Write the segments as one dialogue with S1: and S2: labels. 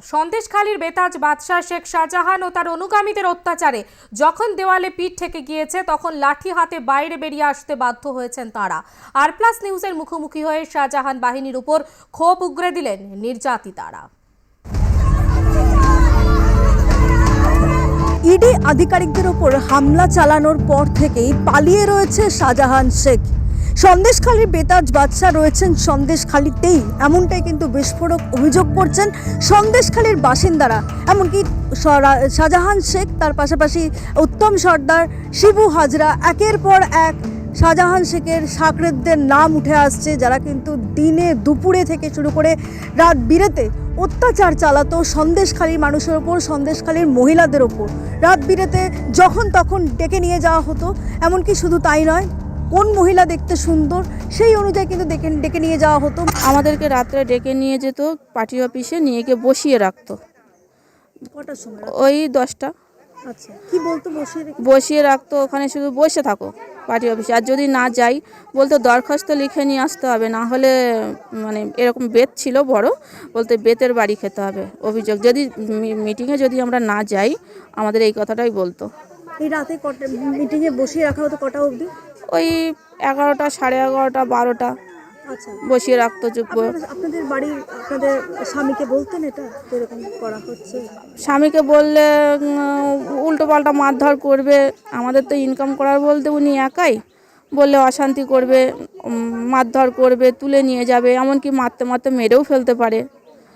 S1: সন্দেশখালীর বেতাজ বাদশাহ শেখ শাহজাহান ও তার অনুগামীদের অত্যাচারে যখন দেওয়ালে পিঠ থেকে গিয়েছে, তখন লাঠি হাতে বাইরে বেরিয়ে আসতে বাধ্য হয়েছেন তারা। আর প্লাস নিউজের মুখোমুখি হয়ে শাহজাহান বাহিনীর উপর ক্ষোভ উগরে দিলেন নির্যাতিতারা
S2: ইডি আধিকারিকদের ওপর হামলা চালানোর পর থেকেই পালিয়ে রয়েছে শাহজাহান শেখ। সন্দেশখালীর বেতাজ বাদশাহ রয়েছেন সন্দেশখালীতেই। এমনটাই কিন্তু বিস্ফোরক অভিযোগ করছেন সন্দেশখালীর বাসিন্দারা। এমনকি শাহজাহান শেখ, তার পাশাপাশি উত্তম সর্দার, শিবু হাজরা, একের পর এক শাহজাহান শেখের সাকরেদদের নাম উঠে আসছে, যারা কিন্তু দিনে দুপুরে থেকে শুরু করে রাত বিরেতে অত্যাচার চালাতো সন্দেশখালীর মানুষের ওপর, সন্দেশখালীর মহিলাদের ওপর। রাত বিরেতে যখন তখন ডেকে নিয়ে যাওয়া হতো, এমনকি শুধু তাই নয় কোন মহিলা দেখতে সুন্দর সেই অনুযায়ী কিন্তু ডেকে ডেকে নিয়ে যাওয়া হতো।
S3: আমাদেরকে রাত্রে ডেকে নিয়ে যেত পার্টি অফিসে নিয়ে গিয়ে বসিয়ে রাখতো।
S2: কটার সময়?
S3: ওই দশটা।
S2: আচ্ছা কি বলতো বসিয়ে
S3: বসিয়ে রাখতো ওখানে শুধু বসে থাকো পার্টি অফিসে। আর যদি না যাই বলতো দরখাস্ত লিখে নিয়ে আসতে হবে না হলে মানে এরকম বেত ছিল বড় বলতে বেতের বাড়ি খেতে হবে অভিযোগ। যদি মিটিংয়ে যদি আমরা না যাই আমাদের এই কথাটাই বলতো।
S2: এই রাতে কটা মিটিংয়ে বসিয়ে রাখা হতো কটা অবধি?
S3: ওই এগারোটা সাড়ে এগারোটা বারোটা
S2: আচ্ছা।
S3: বসিয়ে রাখতো যে
S2: আপনাদের- আপনাদের বাড়ির আপনাদের স্বামীকে বলতেন এটা? এরকম করা হচ্ছে?
S3: স্বামীকে বললে উল্টো পাল্টা মারধর করবে। আমাদের তো ইনকাম করার বলতে উনি একাই। বললে অশান্তি করবে মারধর করবে তুলে নিয়ে যাবে এমনকি মারতে মারতে মেরেও ফেলতে পারে।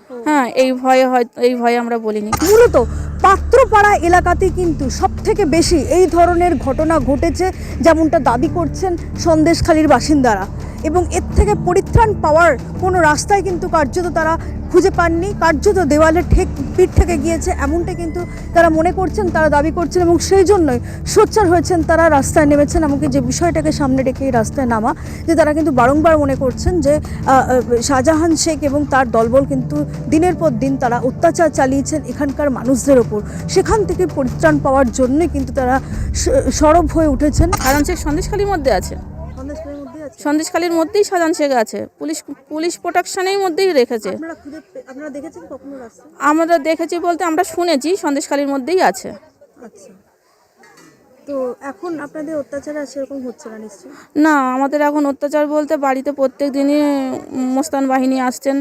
S3: হ্যাঁ এই ভয়ে হয়তো এই ভয়ে আমরা বলিনি।
S2: মূলত পাত্রপাড়া এলাকাতে কিন্তু সব থেকে বেশি এই ধরনের ঘটনা ঘটেছে, যেমনটা দাবি করছেন সন্দেশখালীর বাসিন্দারা। এবং এর থেকে পরিত্রাণ পাওয়ার কোনো রাস্তায় কিন্তু কার্যত তারা খুঁজে পাননি। কার্যত দেওয়ালে ঠেক, পিঠ থেকে গিয়েছে, এমনটা কিন্তু তারা মনে করছেন, তারা দাবি করছেন এবং সেই জন্যই সোচ্চার হয়েছেন তারা, রাস্তায় নেমেছেন। এমনকি যে বিষয়টাকে সামনে রেখে এই রাস্তায় নামা, যে তারা কিন্তু বারংবার মনে করছেন যে শাহজাহান শেখ এবং তার দলবল কিন্তু দিনের পর দিন তারা অত্যাচার চালিয়েছেন এখানকার মানুষদের ওপর। সেখান থেকে পরিত্রাণ পাওয়ার জন্যই কিন্তু তারা সরব হয়ে উঠেছেন।
S3: সাজান শেখ সন্দেশখালির মধ্যে আছে। সন্দেশখালির মধ্যেই সাজান শেখ আছে। পুলিশ পুলিশ প্রোটেকশনের মধ্যেই রেখেছে। আমরা দেখেছি বলতে আমরা শুনেছি সন্দেশখালির মধ্যেই আছে।
S2: আচ্ছা। তো এখন আপনাদের অত্যাচার আর সেরকম হচ্ছে না নিশ্চয়ই?
S3: না আমাদের এখন অত্যাচার বলতে বাড়িতে প্রত্যেক দিনই মোস্তান বাহিনী আসছেন।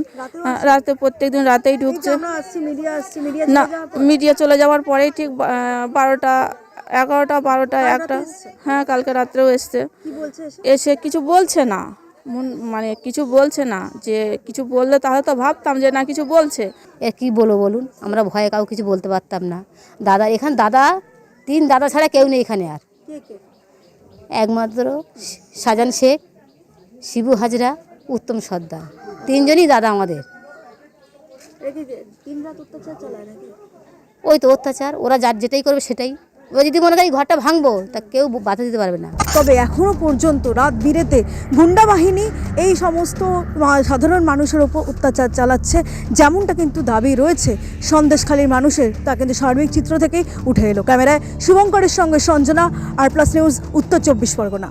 S3: রাতে প্রত্যেক দিন রাতেই ঢুকছে।
S2: আমরা আসছি মিডিয়া আসছি মিডিয়া
S3: না মিডিয়া চলে যাওয়ার পরেই ঠিক বারোটা এগারোটা বারোটা একটা হ্যাঁ কালকে রাত্রেও এসছে।
S2: এসে?
S3: কিছু বলছে না। মন- মানে কিছু বলছে না। যে কিছু বললে তাহলে তো ভাবতাম যে না কিছু বলছে।
S4: এ কি বলব বলুন? আমরা ভয়ে কাউ কিছু বলতে পারতাম না। দাদা এখানে দাদা তিন দাদা ছাড়া কেউ নেই এখানে আর। একমাত্র সাজান শেখ শিবু হাজরা উত্তম সর্দার। তিনজনই দাদা আমাদের। ওই তো অত্যাচার ওরা যার যেটাই করবে সেটাই। যদি মনে করি ঘরটা ভাঙবো, তা কেউ বাধা দিতে পারবে না।
S2: তবে এখনও পর্যন্ত রাত বিরেতে গুন্ডা বাহিনী এই সমস্ত সাধারণ মানুষের ওপর অত্যাচার চালাচ্ছে, যেমনটা কিন্তু দাবি রয়েছে সন্দেশখালীর মানুষের। তা কিন্তু সার্বিক চিত্র থেকেই উঠে এলো। ক্যামেরায় শুভঙ্করের সঙ্গে সঞ্জনা, আর প্লাস নিউজ, উত্তর চব্বিশ পরগনা।